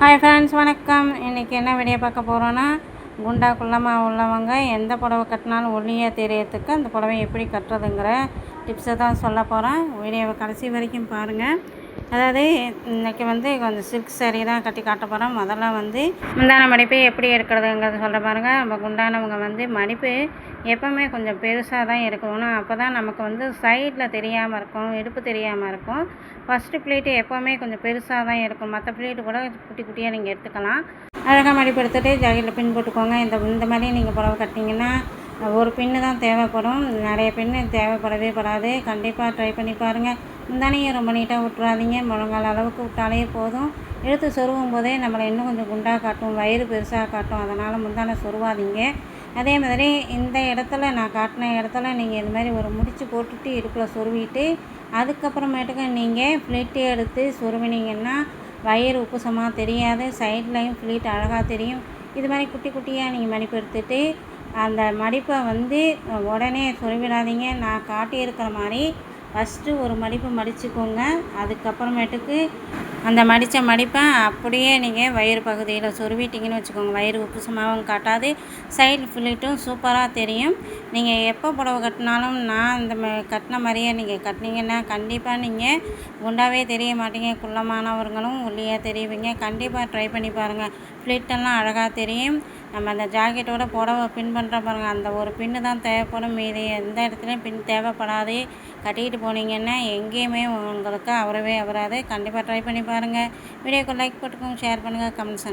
Hi friends வணக்கம். இன்றைக்கி என்ன வீடியோ பார்க்க போகிறோன்னா குண்டா குள்ளமாக உள்ளவங்க எந்த புடவை கட்டினாலும் ஒளியாக தெரியறதுக்கு அந்த புடவை எப்படி கட்டுறதுங்கிற டிப்ஸை தான் சொல்ல போகிறேன் வீடியோவை கடைசி வரைக்கும் பாருங்கள் அதாவது இன்றைக்கி வந்து கொஞ்சம் சில்க் saree தான் கட்டி காட்ட போகிறோம் முதல்ல வந்து முந்தான மடிப்பு எப்படி எடுக்கிறதுங்கிறத சொல்கிற பாருங்கள் நம்ம குண்டானவங்க வந்து மடிப்பு எப்போவுமே கொஞ்சம் பெருசாக தான் இருக்கணும். அப்போ தான் நமக்கு வந்து சைடில் தெரியாமல் இருக்கும் இடுப்பு தெரியாமல் இருக்கும். ஃபஸ்ட்டு பிளேட்டு எப்போவுமே கொஞ்சம் பெருசாக தான் இருக்கும். மற்ற பிளேட்டு கூட குட்டி குட்டியாக நீங்கள் எடுத்துக்கலாம். அழகாக மடிப்பு எடுத்துகிட்டு ஜாக்கெட்டில் பின் போட்டுக்கோங்க. இந்த இந்த மாதிரி நீங்கள் புடவை கட்டிங்கன்னா ஒரு பின்னு தான் தேவைப்படும். நிறைய பின்னு தேவைப்படவே படாது. கண்டிப்பாக ட்ரை பண்ணி பாருங்கள் முந்தானையும் ரொம்ப நீட்டாக விட்றாதீங்க முழங்கால் அளவுக்கு விட்டாலே போதும். எடுத்து சொருகும் போதே நம்மளை இன்னும் கொஞ்சம் குண்டாக காட்டும். வயிறு பெருசாக காட்டும். அதனால் முந்தானை சொருவாதீங்க. அதே மாதிரி இந்த இடத்துல நான் காட்டின இடத்துல நீங்கள் இந்த மாதிரி ஒரு முடிச்சு போட்டுட்டு இடுப்பில் சொருவிட்டு அதுக்கப்புறமேட்டுக்கு நீங்கள் ஃப்ளிட்டு எடுத்து சொருவினீங்கன்னா வயிறு உப்புசமாக தெரியாது. சைட்லையும் ஃப்ளீட் அழகாக தெரியும். இது மாதிரி குட்டி குட்டியாக நீங்கள் மடிப்பு எடுத்துகிட்டு அந்த மடிப்பை வந்து உடனே சொருவிடாதீங்க. நான் காட்டியிருக்கிற மாதிரி ஃபஸ்ட்டு ஒரு மடிப்பு மடிச்சுக்கோங்க. அதுக்கப்புறமேட்டுக்கு அந்த மடித்த மடிப்பை அப்படியே நீங்கள் வயிறு பகுதியில் சொருவிட்டிங்கன்னு வச்சுக்கோங்க. வயிறு உப்புசமாகவும் காட்டாது. சைடு ஃபில்லிட்டும் சூப்பராக தெரியும். நீங்கள் எப்போ புடவை கட்டினாலும் நான் இந்த ம கட்டின மாதிரியே நீங்கள் கட்டினீங்கன்னா கண்டிப்பாக நீங்கள் குண்டாவே தெரிய மாட்டீங்க. குள்ளமானவர்களும் ஒல்லியாக தெரியுவீங்க கண்டிப்பாக ட்ரை பண்ணி பாருங்கள் ஃப்ளிட்டெல்லாம் அழகாக தெரியும். நம்ம அந்த ஜாக்கெட்டோட புடவை பின் பண்ணுற பாருங்கள் அந்த ஒரு பின்னு தான் தேவைப்படும். மீதி எந்த இடத்துலையும் பின் தேவைப்படாது. கட்டிக்கிட்டு போனீங்கன்னா எங்கேயுமே உங்களுக்கு அவரவே அவராது. கண்டிப்பாக ட்ரை பண்ணி பாருங்கள் வீடியோக்கு லைக் போட்டுக்கோங்க. ஷேர் பண்ணுங்கள் கமெண்ட்ஸ்